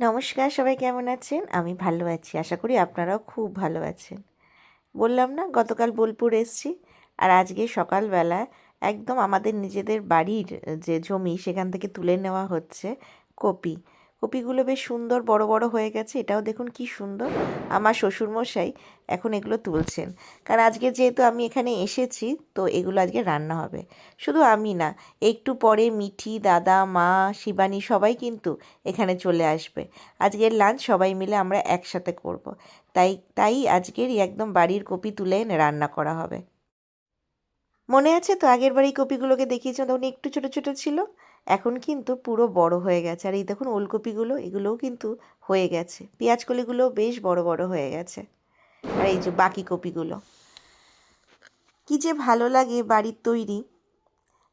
নমস্কার, সবাই কেমন আছেন? আমি ভালো আছি, আশা করি আপনারাও খুব ভালো আছেন। বললাম না, গতকাল বোলপুর এসছি আর আজকে সকালবেলা একদম আমাদের নিজেদের বাড়ির যে জমি সেখান থেকে তুলে নেওয়া হচ্ছে কপি। কপিগুলো বেশ সুন্দর বড় বড় হয়ে গেছে। এটাও দেখুন কি সুন্দর। আমার শ্বশুরমশাই এখন এগুলো তুলছেন। কারণ আজকে যেহেতু আমি এখানে এসেছি, তো এগুলো আজকে রান্না হবে। শুধু আমি না, একটু পরে মিঠি, দাদা, মা, শিবানী সবাই কিন্তু এখানে চলে আসবে। আজকের লাঞ্চ সবাই মিলে আমরা একসাথে করব। তাই তাই আজকেরই একদম বাড়ির কপি তুলে এনে রান্না করা হবে। মনে আছে তো আগের বাড়ি কপিগুলোকে দেখিয়েছিলাম তখন একটু ছোটো ছোটো ছিল। এখন কিন্তু পুরো বড় হয়ে গেছে। আর এই দেখুন ওলকপিগুলো, এগুলোও কিন্তু হয়ে গেছে। পেঁয়াজ কলিগুলোও বেশ বড় বড় হয়ে গেছে। আর এই যে বাকি কপিগুলো। কী যে ভালো লাগে বাড়ির তৈরি।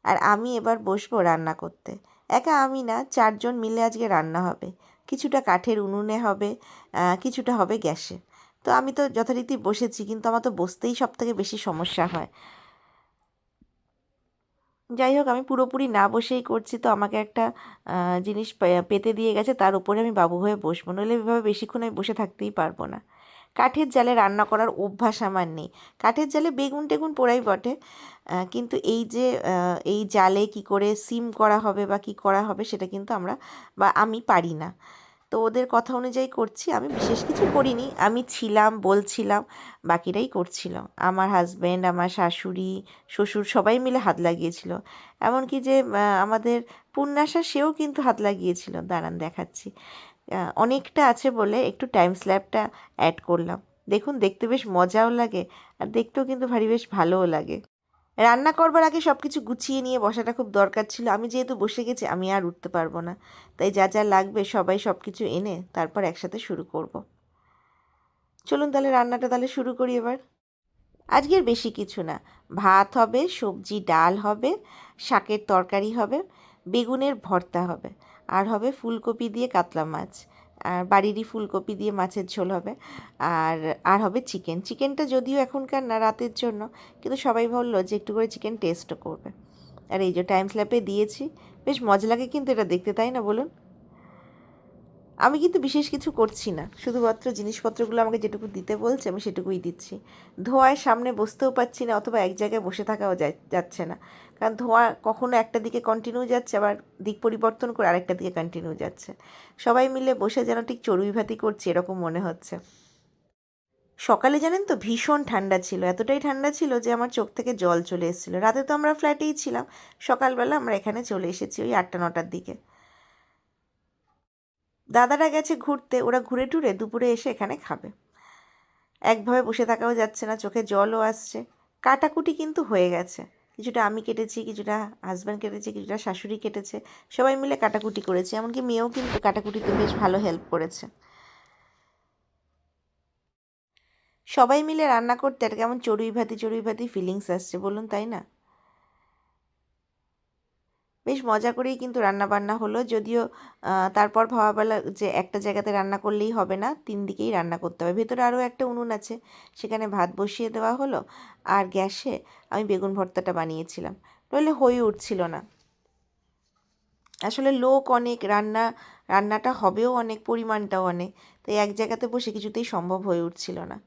আর আমি এবার বসবো রান্না করতে। একা আমি না, চারজন মিলে আজকে রান্না হবে। কিছুটা কাঠের উনুনে হবে কিছুটা হবে গ্যাসে। তো আমি তো যথারীতি বসেছি, কিন্তু আমার তো বসতেই সব থেকে বেশি সমস্যা হয়। যাই হোক, আমি পুরোপুরি না বসেই করছি তো আমাকে একটা জিনিস পেতে দিয়ে গেছে, তার উপরে আমি বাবু হয়ে বসবো। নইলে এভাবে বেশিক্ষণ আমি বসে থাকতেই পারব না। কাঠের জালে রান্না করার অভ্যাস আমার নেই। কাঠের জালে বেগুন টেগুন পোড়াই বটে কিন্তু এই যে এই জালে কি করে সিম করা হবে বা কি করা হবে সেটা কিন্তু আমরা বা আমি পারি না। তো ওদের কথা অনুযায়ী করছি। আমি বিশেষ কিছু করিনি। আমি ছিলাম, বলছিলাম, বাকিরাই করছিল। আমার হাজব্যান্ড আমার শাশুড়ি, শ্বশুর সবাই মিলে হাত লাগিয়েছিল। এমনকি যে আমাদের পূর্ণাশা, সেও কিন্তু হাত লাগিয়েছিল। দাঁড়ান দেখাচ্ছি। অনেকটা আছে বলে একটু টাইম স্ল্যাবটা অ্যাড করলাম। দেখুন, দেখতে বেশ মজাও লাগে, আর দেখতেও কিন্তু ভারী বেশ ভালোও লাগে। রান্না করবার আগে সব কিছু গুছিয়ে নিয়ে বসাটা খুব দরকার ছিল। আমি যেহেতু বসে গেছি, আমি আর উঠতে পারব না। তাই যা যা লাগবে সবাই সব কিছু এনে তারপর একসাথে শুরু করব। চলুন তাহলে রান্নাটা তাহলে শুরু করি এবার। আজকের বেশি কিছু না। ভাত হবে, সবজি, ডাল হবে, শাকের তরকারি হবে, বেগুনের ভর্তা হবে, আর হবে ফুলকপি দিয়ে কাতলা মাছ। আর বাড়িরই ফুলকপি দিয়ে মাছের ঝোল হবে। আর আর হবে চিকেন চিকেনটা যদিও এখনকার না, রাতের জন্য। কিন্তু সবাই বলল যে একটু করে চিকেন টেস্টও করবে। আর এই যে টাইম স্ল্যাপে দিয়েছি, বেশ মজা লাগে কিন্তু এটা দেখতে, তাই না বলুন? আমি কিন্তু বিশেষ কিছু করছি না। শুধুমাত্র জিনিসপত্রগুলো আমাকে যেটুকু দিতে বলছে, আমি সেটুকুই দিচ্ছি। ধোঁয়ায় সামনে বসতেও পারছি না, অথবা এক জায়গায় বসে থাকাও যাচ্ছে না। কারণ ধোঁয়া কখনো একটা দিকে কন্টিনিউ যাচ্ছে, আবার দিক পরিবর্তন করে আরেকটা দিকে কন্টিনিউ যাচ্ছে। সবাই মিলে বসে যেন ঠিক চড়ুই ভাতি করছি, এরকম মনে হচ্ছে। সকালে জানেন তো ভীষণ ঠান্ডা ছিল, এতটাই ঠান্ডা ছিল যে আমার চোখ থেকে জল চলে এসেছিল। রাতে তো আমরা ফ্ল্যাটেই ছিলাম, সকালবেলা আমরা এখানে চলে এসেছি ওই আটটা, নটার দিকে। দাদারা গেছে ঘুরতে, ওরা ঘুরে টুরে দুপুরে এসে এখানে খাবে। একভাবে বসে থাকাও যাচ্ছে না, চোখে জলও আসছে। কাটাকুটি কিন্তু হয়ে গেছে। কিছুটা আমি কেটেছি, কিছুটা হাজব্যান্ড কেটেছে, কিছুটা শাশুড়ি কেটেছে। সবাই মিলে কাটাকুটি করেছে, এমনকি মেয়েও কিন্তু কাটাকুটিতে বেশ ভালো হেল্প করেছে। সবাই মিলে রান্না করতে আর কেমন চড়ুই ভাতি চড়ুই ভাতি ফিলিংস আসছে, বলুন তাই না? বেশ মজা করেই কিন্তু রান্না বান্না হলো। যদিও তারপর ভাবাবেলা যে একটা জায়গাতে রান্না করলেই হবে না, তিন দিকেই রান্না করতে হবে। ভেতরে আরও একটা উনুন আছে, সেখানে ভাত বসিয়ে দেওয়া হলো আর গ্যাসে আমি বেগুন ভর্তাটা বানিয়েছিলাম। নইলে হয়ে উঠছিল না। আসলে লোক অনেক, রান্না, রান্নাটা হবেও অনেক, পরিমাণটাও অনেক, তাই এক জায়গাতে বসে কিছুতেই সম্ভব হয়ে উঠছিল না।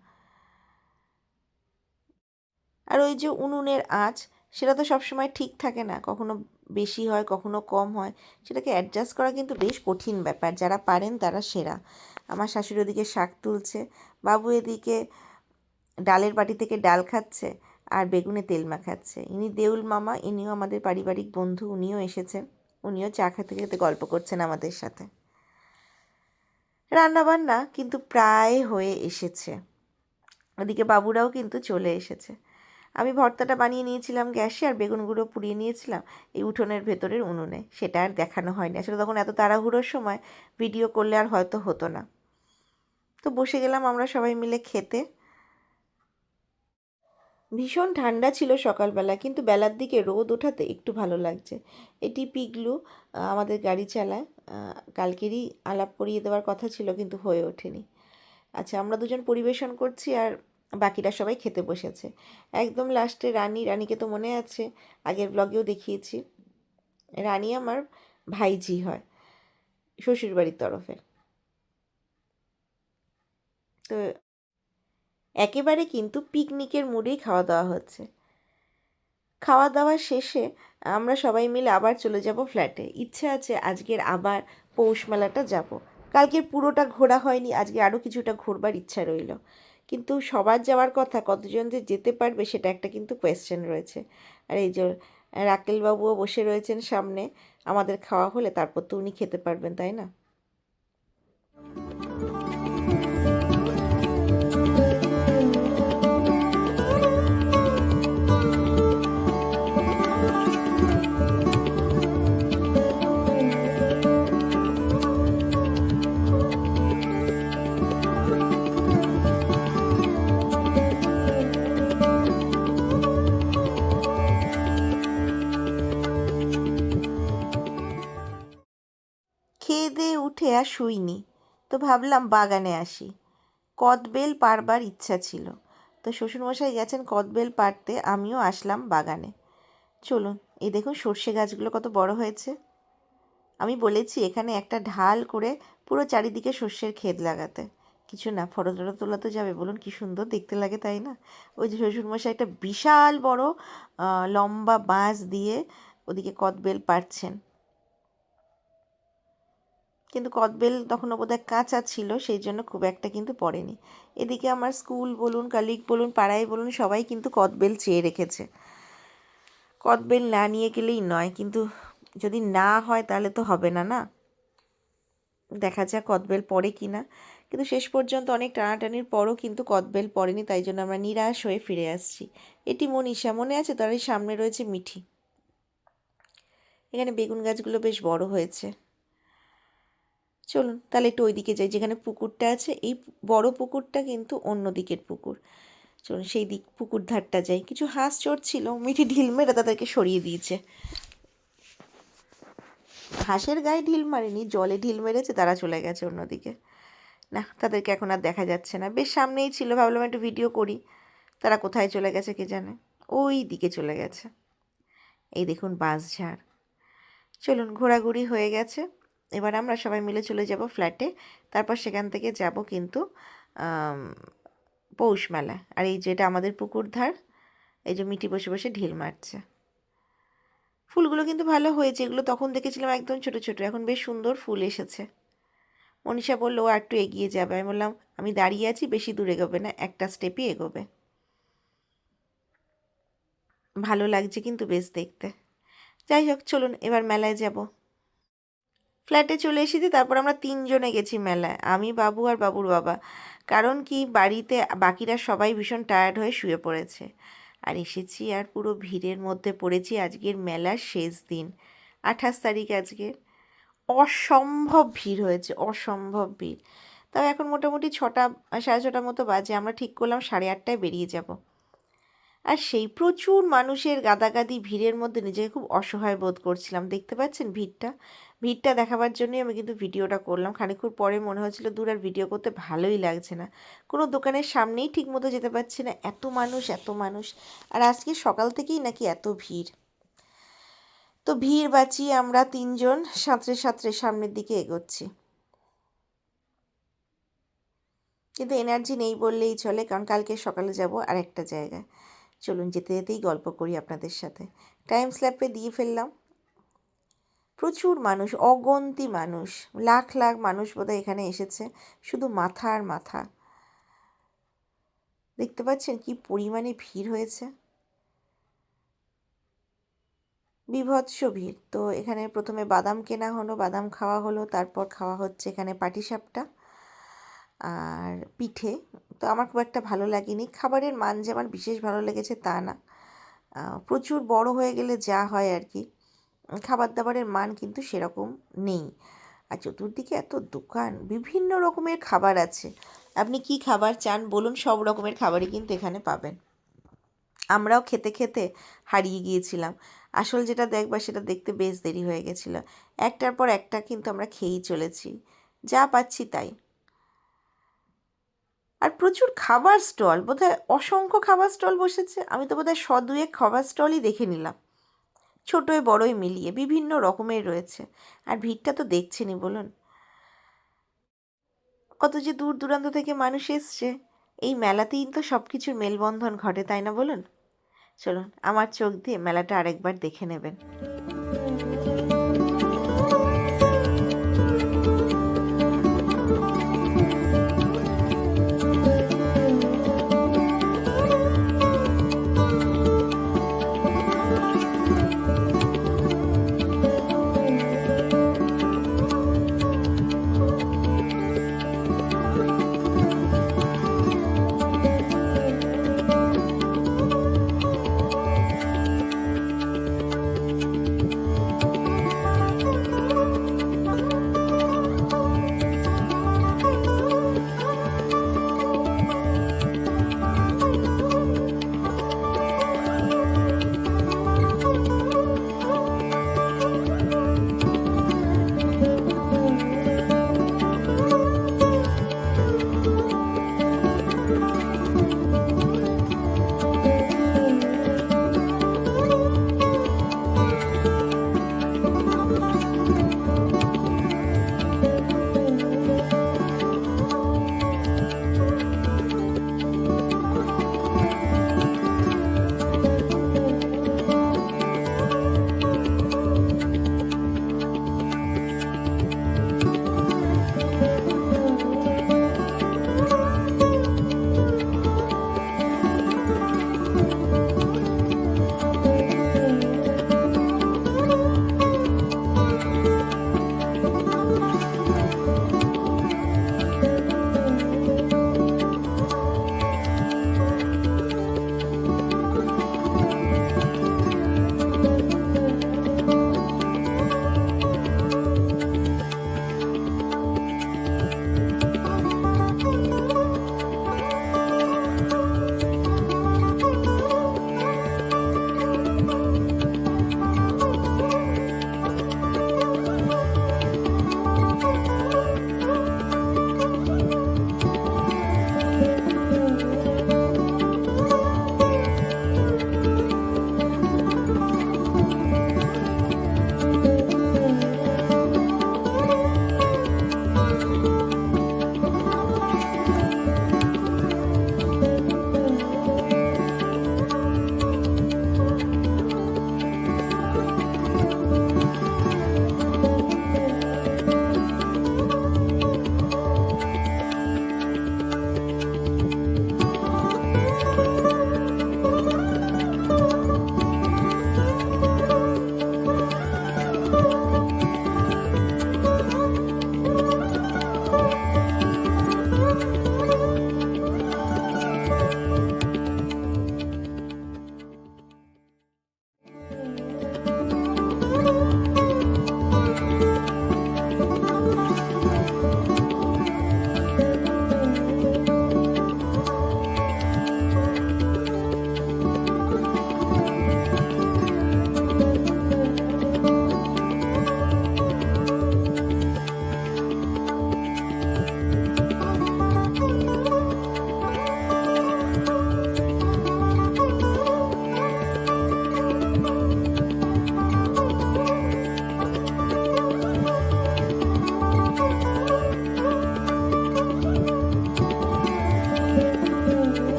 আর ওই যে উনুনের আঁচ, সেটা তো সবসময় ঠিক থাকে না। কখনো বেশি হয়, কখনো কম হয়, সেটাকে অ্যাডজাস্ট করা কিন্তু বেশ কঠিন ব্যাপার। যারা পারেন তারা সেরা। আমার শাশুড়ি ওদিকে শাক তুলছে, বাবু এদিকে ডালের বাটি থেকে ডাল খাচ্ছে আর বেগুনে তেল মাখাচ্ছে। ইনি দেউল মামা, ইনিও আমাদের পারিবারিক বন্ধু, উনিও এসেছেন, উনিও চা খেতে খেতে গল্প করছেন আমাদের সাথে। রান্নাবান্না কিন্তু প্রায় হয়ে এসেছে। ওদিকে বাবুরাও কিন্তু চলে এসেছে। আমি ভর্তাটা বানিয়ে নিয়েছিলাম গ্যাসে আর বেগুনগুলো পুড়িয়ে নিয়েছিলাম এই উঠোনের ভেতরের উনুনে। সেটা আর দেখানো হয়নি। আসলে তখন এত তাড়াহুড়োর সময় ভিডিও করলে আর হয়তো হতো না। তো বসে গেলাম আমরা সবাই মিলে খেতে। ভীষণ ঠান্ডা ছিল সকালবেলা, কিন্তু বেলার দিকে রোদ ওঠাতে একটু ভালো লাগছে। এটি পিগলু আমাদের গাড়ি চালায়। কালকেরই আলাপ করিয়ে দেওয়ার কথা ছিল, কিন্তু হয়ে ওঠেনি। আচ্ছা আমরা দুজন পরিবেশন করছি আর বাকিরা সবাই খেতে বসেছে। একদম লাস্টে রানী, রানীকে তো মনে আছে, আগের ব্লগেও দেখিয়েছি। রানী আমার ভাইজি হয়, শ্বশুরবাড়ির তরফে। তো একেবারে কিন্তু পিকনিকের মুডেই খাওয়া দাওয়া হচ্ছে। খাওয়া দাওয়া শেষে আমরা সবাই মিলে আবার চলে যাব ফ্ল্যাটে ইচ্ছে আছে আজকের আবার পৌষ মেলাটা যাব। কালকের পুরোটা ঘোরা হয়নি, আজকে আরও কিছুটা ঘোরবার ইচ্ছা রইল। কিন্তু সবার যাওয়ার কথা, কতজন যে যেতে পারবে সেটা একটা কিন্তু কোয়েশ্চেন রয়েছে। আর এই যে রাকেলবাবুও বসে রয়েছেন সামনে, আমাদের খাওয়া হলে তারপর তো উনি খেতে পারবেন, তাই না? খেয়ে দিয়ে উঠে আর শুইনি। তো ভাবলাম বাগানে আসি। কদবেল পারবার ইচ্ছা ছিল। তো শ্বশুরমশাই গেছেন কদবেল পারতে, আমিও আসলাম বাগানে। চলুন, এই দেখুন সর্ষে গাছগুলো কত বড় হয়েছে। আমি বলেছি, এখানে একটা ঢাল করে পুরো চারিদিকে সর্ষের ক্ষেত লাগাতে। কিছু না ফটো টটো তোলা তো যাবে, বলুন কি সুন্দর দেখতে লাগে তাই না? ওই যে শ্বশুরমশাই একটা বিশাল বড় লম্বা বাঁশ দিয়ে ওদিকে কদবেল পারছেন কিন্তু কদবেল তখন বোধহয় কাঁচা ছিল, সেই জন্য খুব একটা কিন্তু পড়েনি। এদিকে আমার স্কুল বলুন কালিগ বলুন, পাড়ায় বলুন, সবাই কিন্তু কদবেল চেয়ে রেখেছে। কদবেল না নিয়ে গেলেই নয়, কিন্তু যদি না হয় তাহলে তো হবে না না? দেখা যাক কদবেল পড়ে কি না। কিন্তু শেষ পর্যন্ত অনেক টানাটানির পরও কিন্তু কদবেল পড়েনি, তাই জন্য আমরা নিরাশ হয়ে ফিরে আসছি। এটি মনীষা, মনে আছে? তার সামনে রয়েছে মিঠি। এখানে বেগুন গাছগুলো বেশ বড় হয়েছে। চলুন, তাহলে একটু ওইদিকে যাই, যেখানে পুকুরটা আছে, এই বড় পুকুরটা কিন্তু অন্য দিকের পুকুর। চলুন, সেই দিক, পুকুর ধারটা যাই। কিছু হাঁস চড়ছিল, মিঠি ঢিল মেরে তাদেরকে সরিয়ে দিয়েছে। হাঁসের গায়ে ঢিল মারেনি, জলে ঢিল মেরেছে, তারা চলে গেছে অন্যদিকে। না, তাদেরকে এখন আর দেখা যাচ্ছে না। বেশ সামনেই ছিল, ভাবলাম একটু ভিডিও করি। তারা কোথায় চলে গেছে কে জানে? ওই দিকে চলে গেছে। এই দেখুন, বাঁশঝাড়। চলুন, ঘোরাঘুরি হয়ে গেছে। এবার আমরা সবাই মিলে চলে যাব ফ্ল্যাটে তারপর সেখান থেকে যাব কিন্তু পৌষ মেলা। আর এই যেটা আমাদের পুকুর ধার, এই যে মিটি বসে বসে ঢিল মারছে। ফুলগুলো কিন্তু ভালো হয়েছে, এগুলো তখন দেখেছিলাম একদম ছোট ছোট, এখন বেশ সুন্দর ফুল এসেছে। মনীষা বলল, ও, একটু এগিয়ে যাবে। আমি বললাম, আমি দাঁড়িয়ে আছি, বেশি দূর এগোবে না, একটা স্টেপই এগোবে। ভালো লাগছে কিন্তু বেশ দেখতে। যাই হোক, চলুন, এবার মেলায় যাব। ফ্ল্যাটে চলে এসেছি, তারপর আমরা তিনজনে গেছি মেলায়, আমি, বাবু আর বাবুর বাবা। কারণ কি, বাড়িতে বাকিরা সবাই ভীষণ টায়ার্ড হয়ে শুয়ে পড়েছে। আর এসেছি আর পুরো ভিড়ের মধ্যে পড়েছি আজকের মেলার শেষ দিন, আঠাশ তারিখ আজকের অসম্ভব ভিড় হয়েছে, অসম্ভব ভিড়। তাও এখন মোটামুটি ছটা, সাড়ে ছটার মতো বাজে, আমরা ঠিক করলাম সাড়ে আটটায় বেরিয়ে যাব। আর সেই প্রচুর মানুষের গাদাগাদি ভিড়ের মধ্যে নিজেকে খুব অসহায় বোধ করছিলাম। দেখতে পাচ্ছেন ভিড়টা? ভিড়টা দেখাবার জন্যই আমি কিন্তু ভিডিওটা করলাম। খানিক্ষণ পরে মনে হচ্ছিল দূর আর ভিডিও করতে ভালোই লাগছে না। কোনো দোকানের সামনেই ঠিক মতো যেতে পারছি না। এত মানুষ এত মানুষ। আর আজকে সকাল থেকেই নাকি এত ভিড়। তো ভিড় বাঁচিয়ে আমরা তিনজন সাঁতরে সাঁতরে সামনের দিকে এগোচ্ছি। কিন্তু এনার্জি নেই বললেই চলে, কারণ কালকে সকালে যাব আর একটা জায়গায়। চলুন যেতে যেতেই গল্প করি আপনাদের সাথে। টাইম স্ল্যাপে দিয়ে ফেললাম। প্রচুর মানুষ, অগন্তি মানুষ, লাখ লাখ মানুষ বোধহয় এখানে এসেছে, শুধু মাথা আর মাথা। দেখতে পাচ্ছেন কি পরিমাণে ভিড় হয়েছে। বিভৎস ভিড়। তো এখানে প্রথমে বাদাম কেনা হলো, বাদাম খাওয়া হলো, তারপর খাওয়া হচ্ছে এখানে পাটিসাপটা। আর পিঠে, তো আমার খুব একটা ভালো লাগেনি। খাবারের মান যে আমার বিশেষ ভালো লেগেছে তা না। প্রচুর বড় হয়ে গেলে যা হয় আর কি। খাবার দাবারের মান কিন্তু সেরকম নেই। আর চতুর্দিকে এত দোকান, বিভিন্ন রকমের খাবার আছে। আপনি কি খাবার চান বলুন, সব রকমের খাবারই কিন্তু এখানে পাবেন। আমরাও খেতে খেতে হারিয়ে গিয়েছিলাম। আসল যেটা দেখবা সেটা দেখতে বেশ দেরি হয়ে গেছিল। একটার পর একটা কিন্তু আমরা খেয়েই চলেছি। যা পাচ্ছি তাই। আর প্রচুর খাবার স্টল, বোধহয় অসংখ্য খাবার স্টল বসেছে। আমি তো বোধহয় শ খাবার স্টলই দেখে নিলাম। ছোটোয় বড়োই মিলিয়ে বিভিন্ন রকমের রয়েছে। আর ভিড়টা তো দেখছেনই, বলুন। কত যে দূর দূরান্ত থেকে মানুষ এসছে। এই মেলাতেই তো সব কিছুর মেলবন্ধন ঘটে, তাই না, বলুন? চলুন, আমার চোখ দিয়ে মেলাটা আরেকবার দেখে নেবেন।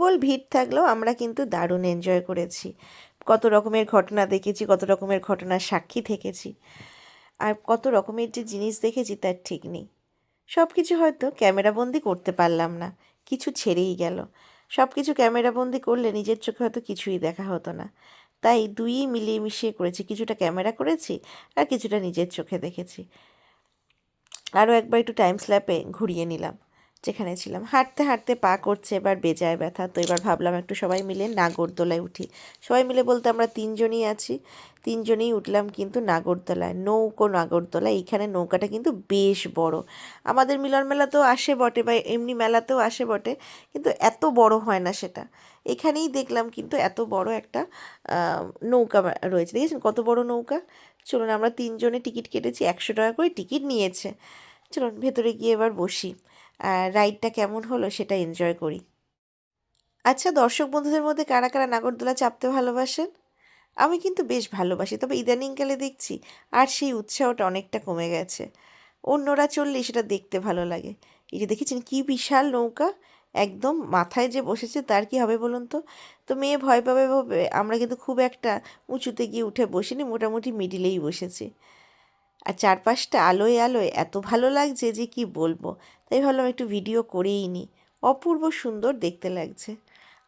প্রবল ভিড় থাকলেও আমরা কিন্তু দারুণ এনজয় করেছি। কত রকমের ঘটনা দেখেছি, কত রকমের ঘটনার সাক্ষী থেকেছি। আর কত রকমের যে জিনিস দেখেছি তার ঠিক নেই। সব কিছু হয়তো ক্যামেরাবন্দি করতে পারলাম না, কিছু ছেড়েই গেল। সব কিছু ক্যামেরাবন্দি করলে নিজের চোখে হয়তো কিছুই দেখা হতো না। তাই দুইই মিলিয়ে মিশিয়ে করেছি, কিছুটা ক্যামেরা করেছি আর কিছুটা নিজের চোখে দেখেছি। আরও একবার একটু টাইম স্ল্যাপে ঘুরিয়ে নিলাম। যেখানে ছিলাম। হাঁটতে হাঁটতে পা করছে, এবার বেজায় ব্যথা। তো এবার ভাবলাম একটু সবাই মিলে নাগরদোলায় উঠি। সবাই মিলে বলতে আমরা তিনজনই আছি। তিনজনেই উঠলাম কিন্তু নাগরদোলায়। নৌকো নাগরদোলা এইখানে নৌকাটা কিন্তু বেশ বড়। আমাদের মিলন মেলাতেও আসে বটে বা এমনি মেলাতেও আসে বটে, কিন্তু এত বড় হয় না সেটা। এখানেই দেখলাম কিন্তু এত বড় একটা নৌকা রয়েছে। দেখেছেন কত বড় নৌকা? চলুন আমরা তিনজনে টিকিট কেটেছি। একশো টাকা করে টিকিট নিয়েছে। চলুন ভেতরে গিয়ে এবার বসি। রাইডটা কেমন হলো সেটা এনজয় করি। আচ্ছা দর্শক বন্ধুদের মধ্যে কারা কারা নাগরদোলা চাপতে ভালোবাসেন? আমি কিন্তু বেশ ভালোবাসি, তবে ইদানিংকালে দেখছি আর সেই উৎসাহটা অনেকটা কমে গেছে। অন্যরা চললে সেটা দেখতে ভালো লাগে। এই যে দেখেছেন কি বিশাল নৌকা, একদম মাথায় যে বসেছে তার কি হবে বলুন তো? তো মেয়ে ভয় পাবে, ভাবে আমরা কিন্তু খুব একটা উঁচুতে গিয়ে উঠে বসিনি, মোটামুটি মিডিলেই বসেছি। আর চারপাশটা আলোয় আলোয় এত ভালো লাগছে যে কি বলব তাই ভাবলাম একটু ভিডিও করেই নিই অপূর্ব সুন্দর দেখতে লাগছে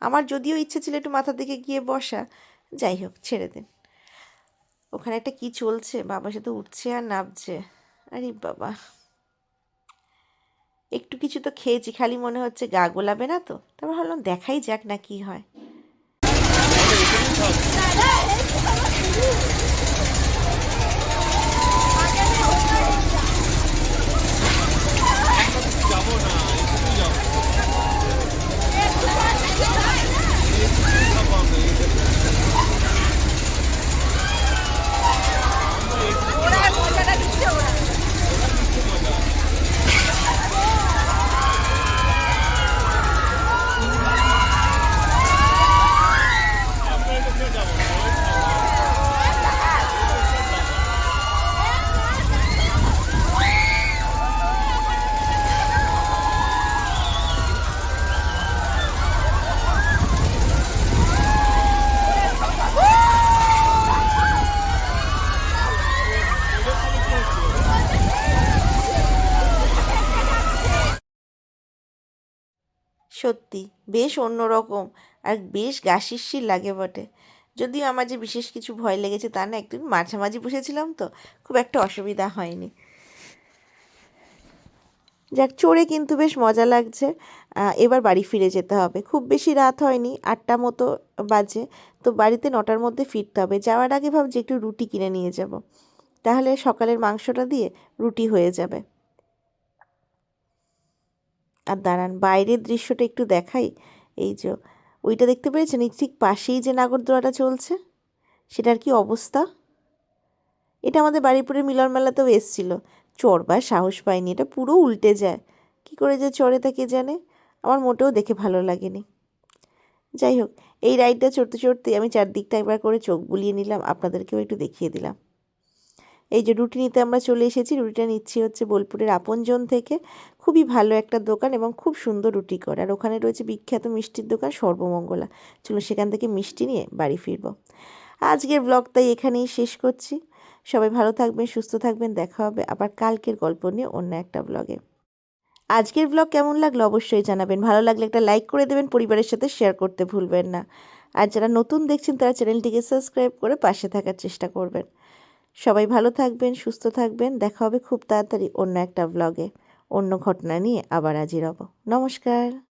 আমার যদিও ইচ্ছে ছিল একটু মাথার দিকে গিয়ে বসা যাই হোক ছেড়ে দিন ওখানে একটা কি চলছে বাবা সাথে উঠছে আর নামছে আরে বাবা একটু কিছু তো খেয়েছি খালি মনে হচ্ছে গা গোলাবে না তো তারপর ভাবলাম দেখাই যাক না কি হয় সত্যি, বেশ অন্যরকম আর বেশ গা লাগে বটে। যদিও আমার যে বিশেষ কিছু ভয় লেগেছে তা না একদিন মাঝামাঝি বসেছিলাম তো, খুব একটা অসুবিধা হয়নি। যাক, চড়ে কিন্তু বেশ মজা লাগছে। এবার বাড়ি ফিরে যেতে হবে। খুব বেশি রাত হয়নি, আটটা মতো বাজে, তো বাড়িতে নটার মধ্যে ফিরতে হবে। যাওয়ার আগে ভাবছি একটু রুটি কিনে নিয়ে যাব। তাহলে সকালের মাংসটা দিয়ে রুটি হয়ে যাবে। আর দাঁড়ান, বাইরের দৃশ্যটা একটু দেখাই। এই যে, ওইটা দেখতে পেরেছেন? এই ঠিক পাশেই যে নাগরদোলাটা চলছে, সেটার কি অবস্থা? এটা আমাদের বাড়িপুরের মিলন মেলাতেও এসছিল। চড়বার সাহস পায়নি এটা পুরো উল্টে যায়। কি করে যে চড়ে তা কে জানে? আমার মোটেও দেখে ভালো লাগেনি। যাই হোক, এই রাইডটা চড়তে চড়তে আমি চারদিকটা একবার করে চোখ বুলিয়ে নিলাম, আপনাদেরকেও একটু দেখিয়ে দিলাম। এই যে রুটি নিতে আমরা চলে এসেছি, রুটিটা নিচ্ছি হচ্ছে বোলপুরের আপনজন থেকে। খুবই ভালো একটা দোকান এবং খুব সুন্দর রুটি করে। আর ওখানে রয়েছে বিখ্যাত মিষ্টির দোকান সর্বমঙ্গলা। চলো সেখান থেকে মিষ্টি নিয়ে বাড়ি ফিরবো। আজকের ব্লগ তাই এখানেই শেষ করছি। সবাই ভালো থাকবেন, সুস্থ থাকবেন, দেখা হবে আবার কালকের গল্প নিয়ে অন্য একটা ব্লগে আজকের ব্লগ কেমন লাগল অবশ্যই জানাবেন। ভালো লাগলে একটা লাইক করে দেবেন, পরিবারের সাথে শেয়ার করতে ভুলবেন না। আর যারা নতুন দেখছেন, তারা চ্যানেলটিকে সাবস্ক্রাইব করে পাশে থাকার চেষ্টা করবেন। সবাই ভালো থাকবেন, সুস্থ থাকবেন। দেখা হবে খুব তাড়াতাড়ি অন্য একটা ব্লগে অন্য ঘটনা নিয়ে আবার হাজির হব। নমস্কার।